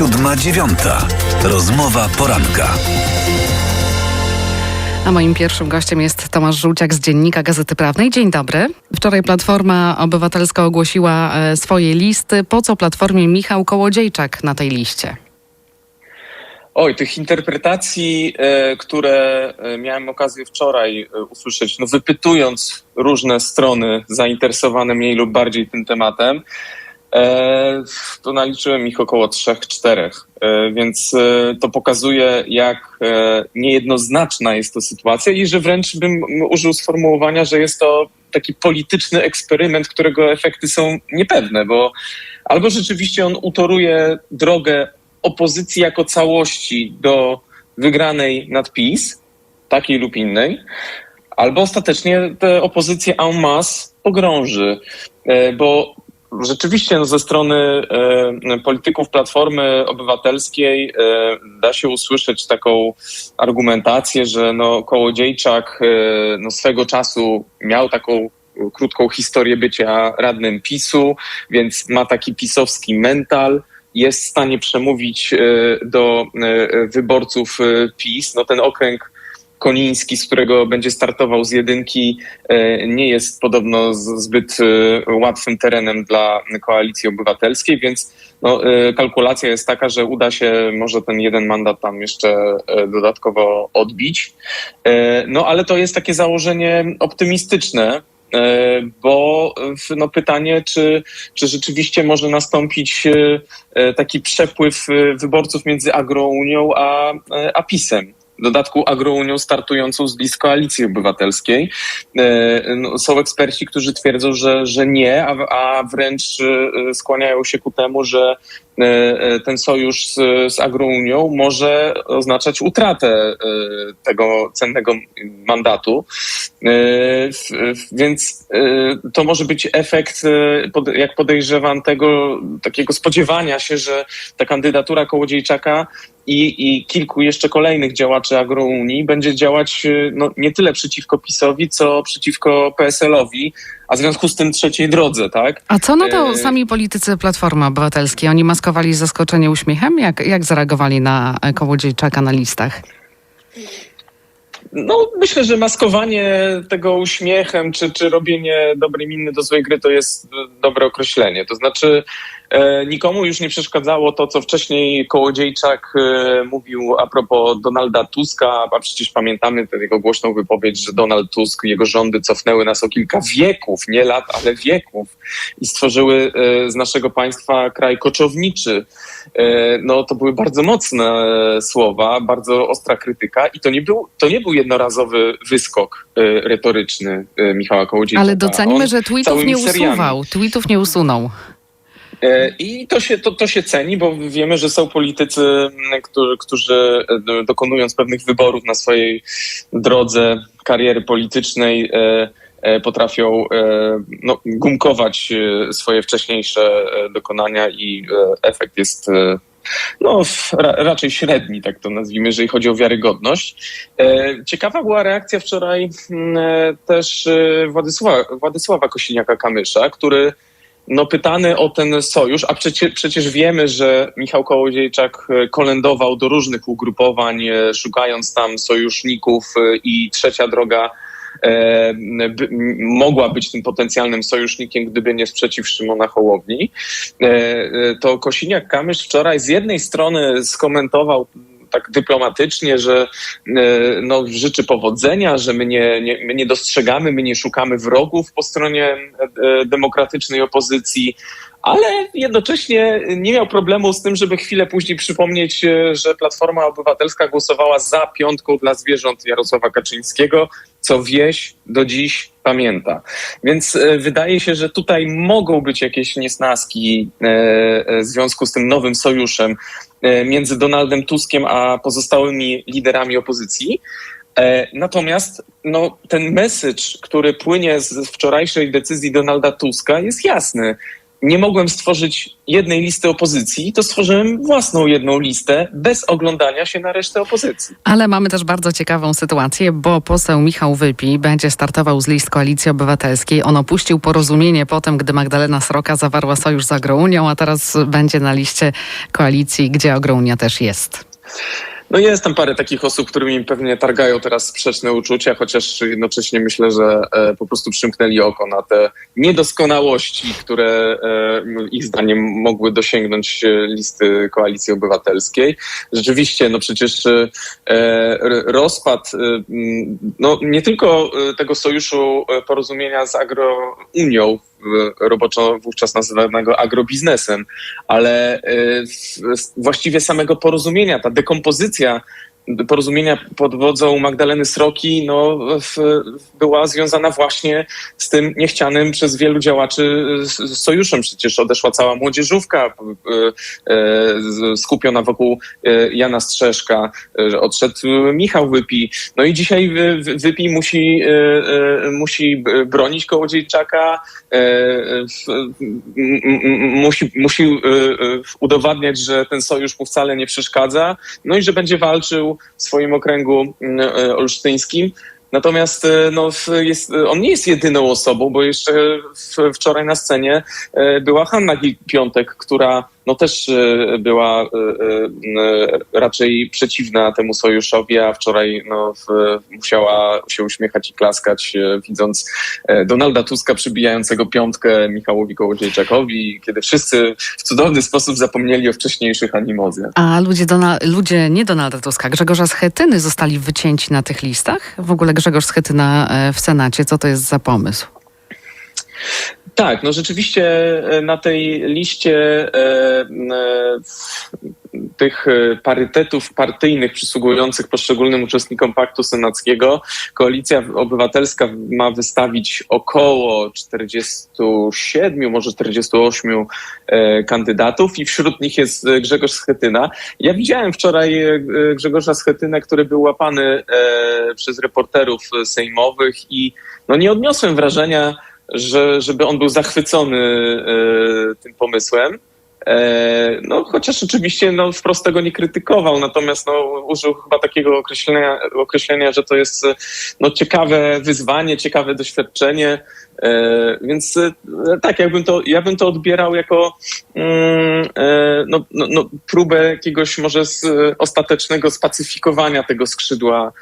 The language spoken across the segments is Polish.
Siódma dziewiąta. Rozmowa poranka. A moim pierwszym gościem jest Tomasz Żółciak z Dziennika Gazety Prawnej. Dzień dobry. Wczoraj Platforma Obywatelska ogłosiła e, swoje listy. Po co Platformie Michał Kołodziejczak na tej liście? Oj, tych interpretacji, e, które e, miałem okazję wczoraj usłyszeć, no wypytując różne strony zainteresowane mniej lub bardziej tym tematem, to naliczyłem ich około trzech, czterech. E, Więc e, to pokazuje, jak e, niejednoznaczna jest to sytuacja i że wręcz bym użył sformułowania, że jest to taki polityczny eksperyment, którego efekty są niepewne, bo albo rzeczywiście on utoruje drogę opozycji jako całości do wygranej nad PiS, takiej lub innej, albo ostatecznie tę opozycję en masse pogrąży, E, bo rzeczywiście no, ze strony e, polityków Platformy Obywatelskiej e, da się usłyszeć taką argumentację, że no, Kołodziejczak e, no, swego czasu miał taką krótką historię bycia radnym PiSu, więc ma taki pisowski mental, jest w stanie przemówić e, do e, wyborców e, PiS. No ten okręg Koniński, z którego będzie startował z jedynki, e, nie jest podobno zbyt e, łatwym terenem dla koalicji obywatelskiej, więc no, e, kalkulacja jest taka, że uda się może ten jeden mandat tam jeszcze dodatkowo odbić. No ale to jest takie założenie optymistyczne, bo no, pytanie, czy, czy rzeczywiście może nastąpić taki przepływ wyborców między Agrounią a, a PiSem. Dodatku Agrounią startującą z list koalicji obywatelskiej. E, no, są eksperci, którzy twierdzą, że, że nie, a, wręcz e, skłaniają się ku temu, że ten sojusz z, z Agrounią może oznaczać utratę e, tego cennego mandatu. E, Więc e, to może być efekt, e, jak podejrzewam, tego takiego spodziewania się, że ta kandydatura Kołodziejczaka i, i kilku jeszcze kolejnych działaczy Agrounii będzie działać e, no, nie tyle przeciwko PiSowi, co przeciwko PSL-owi, a w związku z tym trzeciej drodze, tak? A co na to E, sami politycy Platformy Obywatelskiej? Oni maskowali zaskoczenie uśmiechem? Jak, jak zareagowali na e, Kołodziejczaka na listach? No, myślę, że maskowanie tego uśmiechem, czy, czy robienie dobrej miny do złej gry to jest dobre określenie. To znaczy, e, nikomu już nie przeszkadzało to, co wcześniej Kołodziejczak e, mówił a propos Donalda Tuska, a przecież pamiętamy tę jego głośną wypowiedź, że Donald Tusk, jego rządy cofnęły nas o kilka wieków, nie lat, ale wieków i stworzyły e, z naszego państwa kraj koczowniczy. E, no to były bardzo mocne e, słowa, bardzo ostra krytyka i to nie był, to nie był jednorazowy wyskok e, retoryczny e, Michała Kołodziejczaka. Ale docenimy, że tweetów nie seriami. usuwał. Tweetów nie usunął. E, I to się, to, to się ceni, bo wiemy, że są politycy, którzy, którzy e, do- dokonując pewnych wyborów na swojej drodze kariery politycznej e, potrafią no, gumkować swoje wcześniejsze dokonania i efekt jest no, ra, raczej średni, tak to nazwijmy, jeżeli chodzi o wiarygodność. E, Ciekawa była reakcja wczoraj m, e, też e, Władysława, Władysława Kosiniaka-Kamysza, który no, pytany o ten sojusz, a przecie, przecież wiemy, że Michał Kołodziejczak e, kolędował do różnych ugrupowań, e, szukając tam sojuszników e, i trzecia droga by, m- mogła być tym potencjalnym sojusznikiem, gdyby nie sprzeciw Szymona Hołowni. E, e, to Kosiniak-Kamysz wczoraj z jednej strony skomentował tak dyplomatycznie, że e, no, życzy powodzenia, że my nie, nie, my nie dostrzegamy, my nie szukamy wrogów po stronie e, demokratycznej opozycji, ale jednocześnie nie miał problemu z tym, żeby chwilę później przypomnieć, e, że Platforma Obywatelska głosowała za piątką dla zwierząt Jarosława Kaczyńskiego, co wieś do dziś pamięta. Więc wydaje się, że tutaj mogą być jakieś niesnaski w związku z tym nowym sojuszem między Donaldem Tuskiem a pozostałymi liderami opozycji. E, Natomiast no, ten message, który płynie z wczorajszej decyzji Donalda Tuska jest jasny. Nie mogłem stworzyć jednej listy opozycji, to stworzyłem własną jedną listę bez oglądania się na resztę opozycji. Ale mamy też bardzo ciekawą sytuację, bo poseł Michał Wypi będzie startował z list Koalicji Obywatelskiej. On opuścił porozumienie potem, gdy Magdalena Sroka zawarła sojusz z Agrounią, a teraz będzie na liście koalicji, gdzie Agrounia też jest. No jest tam parę takich osób, którymi pewnie targają teraz sprzeczne uczucia, chociaż jednocześnie myślę, że e, po prostu przymknęli oko na te niedoskonałości, które e, ich zdaniem mogły dosięgnąć e, listy Koalicji Obywatelskiej. Rzeczywiście, no przecież rozpad, no nie tylko tego sojuszu porozumienia z Agrounią, roboczo wówczas nazywanego agrobiznesem, ale w- właściwie samego porozumienia, ta dekompozycja porozumienia pod wodzą Magdaleny Sroki no, w, była związana właśnie z tym niechcianym przez wielu działaczy sojuszem. Przecież odeszła cała młodzieżówka e, e, skupiona wokół e, Jana Strzeszka, odszedł Michał Wypi. No i dzisiaj Wy- Wy- Wypi musi, musi bronić Kołodziejczaka, musi, musi udowadniać, że ten sojusz mu wcale nie przeszkadza, no i że będzie walczył w swoim okręgu mm, e, olsztyńskim. Natomiast e, no, jest, on nie jest jedyną osobą, bo jeszcze wczoraj na scenie e, była Hanna Gil-Piątek, która no, też e, była e, e, raczej przeciwna temu sojuszowi, a wczoraj no, musiała się uśmiechać i klaskać, widząc Donalda Tuska przybijającego piątkę Michałowi Kołodziejczakowi, kiedy wszyscy w cudowny sposób zapomnieli o wcześniejszych animozjach. A ludzie, Dona, ludzie nie Donalda Tuska, Grzegorza Schetyny zostali wycięci na tych listach? W ogóle Grzegorz Schetyna w Senacie, co to jest za pomysł? Tak, no rzeczywiście e, na tej liście e, e, tych parytetów partyjnych przysługujących poszczególnym uczestnikom Paktu Senackiego Koalicja Obywatelska ma wystawić około 47, może 48 e, kandydatów i wśród nich jest Grzegorz Schetyna. Ja widziałem wczoraj Grzegorza Schetynę, który był łapany przez reporterów sejmowych i no nie odniosłem wrażenia, że, żeby on był zachwycony e, tym pomysłem. E, no, chociaż oczywiście no, wprost tego nie krytykował, natomiast no, użył chyba takiego określenia, określenia, że to jest no, ciekawe wyzwanie, ciekawe doświadczenie. E, więc tak, jakbym to, ja bym to odbierał jako mm, no, no, no, próbę jakiegoś może z, ostatecznego spacyfikowania tego skrzydła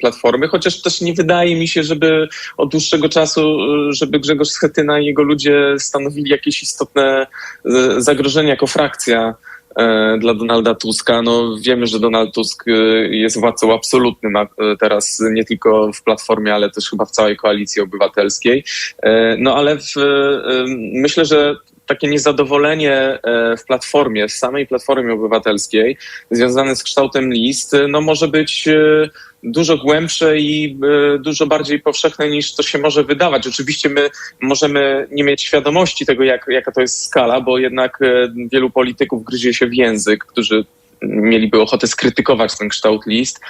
Platformy, chociaż też nie wydaje mi się, żeby od dłuższego czasu, e, żeby Grzegorz Schetyna i jego ludzie stanowili jakieś istotne e, zagrożenie jako frakcja e, dla Donalda Tuska. No, wiemy, że Donald Tusk e, jest władcą absolutnym e, teraz nie tylko w Platformie, ale też chyba w całej koalicji obywatelskiej. E, No ale w, e, myślę, że takie niezadowolenie e, w platformie, w samej platformie obywatelskiej, związane z kształtem list, no może być e, dużo głębsze i e, dużo bardziej powszechne niż to się może wydawać. Oczywiście my możemy nie mieć świadomości tego, jak, jaka to jest skala, bo jednak wielu polityków gryzie się w język, którzy mieliby ochotę skrytykować ten kształt list.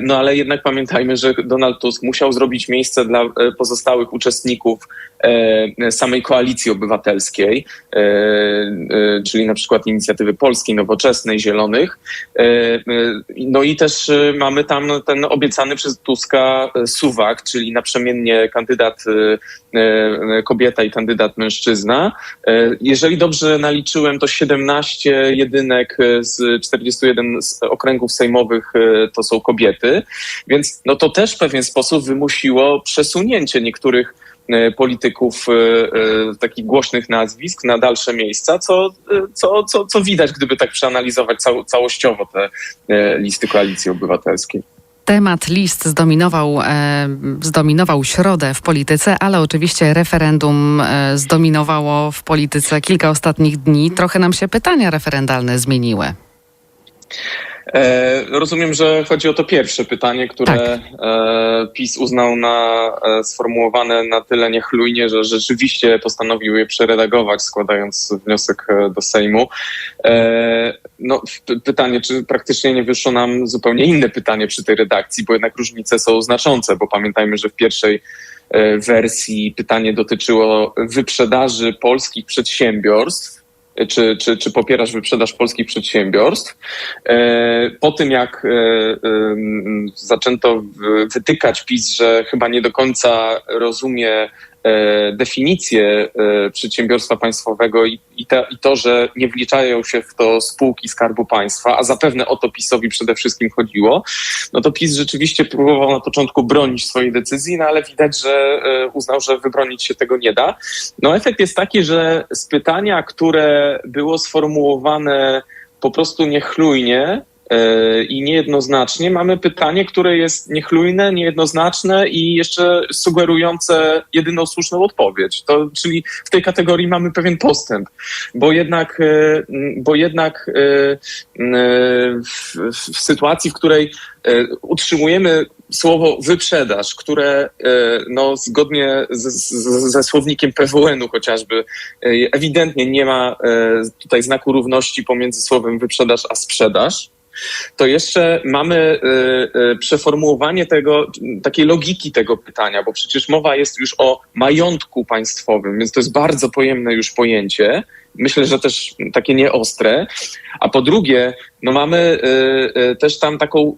No ale jednak pamiętajmy, że Donald Tusk musiał zrobić miejsce dla pozostałych uczestników samej koalicji obywatelskiej, e, e, czyli na przykład inicjatywy Polskiej, Nowoczesnej, Zielonych. E, e, No i też e, mamy tam ten obiecany przez Tuska e, suwak, czyli naprzemiennie kandydat e, e, kobieta i kandydat mężczyzna. E, Jeżeli dobrze naliczyłem, to 17 jedynek e, z 41 z okręgów sejmowych e, to są kobiety, więc no to też w pewien sposób wymusiło przesunięcie niektórych e, polityków e, e, takich głośnych nazwisk na dalsze miejsca, co, e, co, co, co widać, gdyby tak przeanalizować cał, całościowo te e, listy koalicji obywatelskiej. Temat list zdominował, e, zdominował środę w polityce, ale oczywiście referendum e, zdominowało w polityce kilka ostatnich dni. Trochę nam się pytania referendalne zmieniły. E, rozumiem, że chodzi o to pierwsze pytanie, które Tak. e, PiS uznał na e, sformułowane na tyle niechlujnie, że rzeczywiście postanowił je przeredagować, składając wniosek do Sejmu. No, pytanie, czy praktycznie nie wyszło nam zupełnie inne pytanie przy tej redakcji, bo jednak różnice są znaczące, bo pamiętajmy, że w pierwszej wersji pytanie dotyczyło wyprzedaży polskich przedsiębiorstw. Czy, czy, czy popierasz wyprzedaż polskich przedsiębiorstw? E, Po tym, jak e, zaczęto wytykać PiS, że chyba nie do końca rozumie definicję e, przedsiębiorstwa państwowego i, i, to, że nie wliczają się w to spółki Skarbu Państwa, a zapewne o to PiSowi przede wszystkim chodziło, no to PiS rzeczywiście próbował na początku bronić swojej decyzji, no ale widać, że e, uznał, że wybronić się tego nie da. No efekt jest taki, że z pytania, które było sformułowane po prostu niechlujnie, e, i niejednoznacznie. Mamy pytanie, które jest niechlujne, niejednoznaczne i jeszcze sugerujące jedyną słuszną odpowiedź. To, czyli w tej kategorii mamy pewien postęp, bo jednak, e, bo jednak e, e, w, w sytuacji, w której e, utrzymujemy słowo wyprzedaż, które e, no, zgodnie z, z, ze słownikiem PWN-u chociażby e, ewidentnie nie ma e, tutaj znaku równości pomiędzy słowem wyprzedaż a sprzedaż, to jeszcze mamy y, y, przeformułowanie tego, takiej logiki tego pytania, bo przecież mowa jest już o majątku państwowym, więc to jest bardzo pojemne już pojęcie. Myślę, że też takie nieostre. A po drugie, no mamy y, też tam taką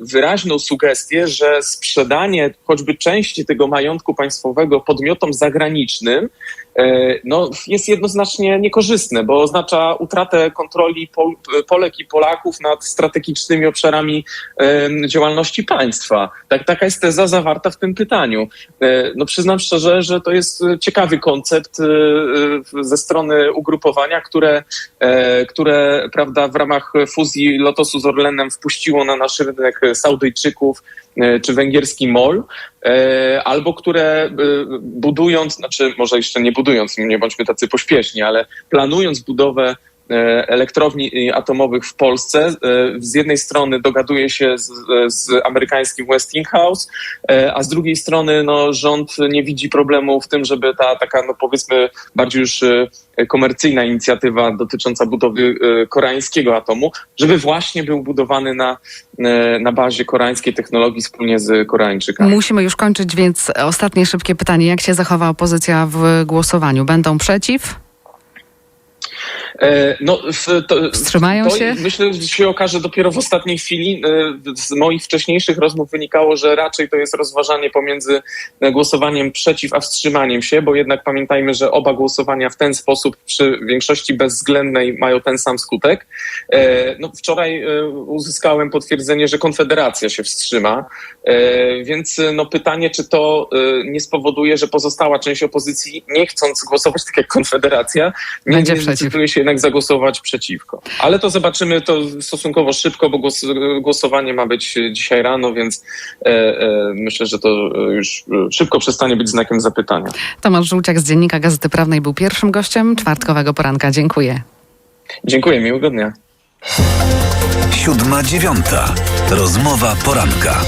wyraźną sugestię, że sprzedanie choćby części tego majątku państwowego podmiotom zagranicznym no, jest jednoznacznie niekorzystne, bo oznacza utratę kontroli Pol Polek i Polaków nad strategicznymi obszarami em, działalności państwa. Tak, taka jest teza zawarta w tym pytaniu. E, No, przyznam szczerze, że to jest e, ciekawy koncept e, e, ze strony ugrupowania, które, e, które prawda, w ramach fuzji Lotosu z Orlenem wpuściło na nasz rynek Saudyjczyków e, czy węgierski MOL, e, albo które e, budując, znaczy może jeszcze nie budując, nie bądźmy tacy pośpieszni, ale planując budowę elektrowni atomowych w Polsce, e, z jednej strony dogaduje się z, z amerykańskim Westinghouse, e, a z drugiej strony no, rząd nie widzi problemu w tym, żeby ta taka, no powiedzmy, bardziej już e, komercyjna inicjatywa dotycząca budowy e, koreańskiego atomu, żeby właśnie był budowany na, e, na bazie koreańskiej technologii wspólnie z Koreańczykami. Musimy już kończyć, więc ostatnie szybkie pytanie. Jak się zachowa opozycja w głosowaniu? Będą przeciw? E, No, to, Wstrzymają to się? Myślę, że się okaże dopiero w ostatniej chwili. E, Z moich wcześniejszych rozmów wynikało, że raczej to jest rozważanie pomiędzy e, głosowaniem przeciw a wstrzymaniem się, bo jednak pamiętajmy, że oba głosowania w ten sposób przy większości bezwzględnej mają ten sam skutek. No, wczoraj uzyskałem potwierdzenie, że Konfederacja się wstrzyma, więc no, pytanie, czy to nie spowoduje, że pozostała część opozycji, nie chcąc głosować tak jak Konfederacja, nie, Będzie nie się jednak zagłosować przeciwko. Ale to zobaczymy to stosunkowo szybko, bo głos, głosowanie ma być dzisiaj rano, więc e, e, myślę, że to już szybko przestanie być znakiem zapytania. Tomasz Żółciak z Dziennika Gazety Prawnej był pierwszym gościem czwartkowego poranka. Dziękuję. Dziękuję, miłego dnia. Siódma dziewiąta. Rozmowa poranka.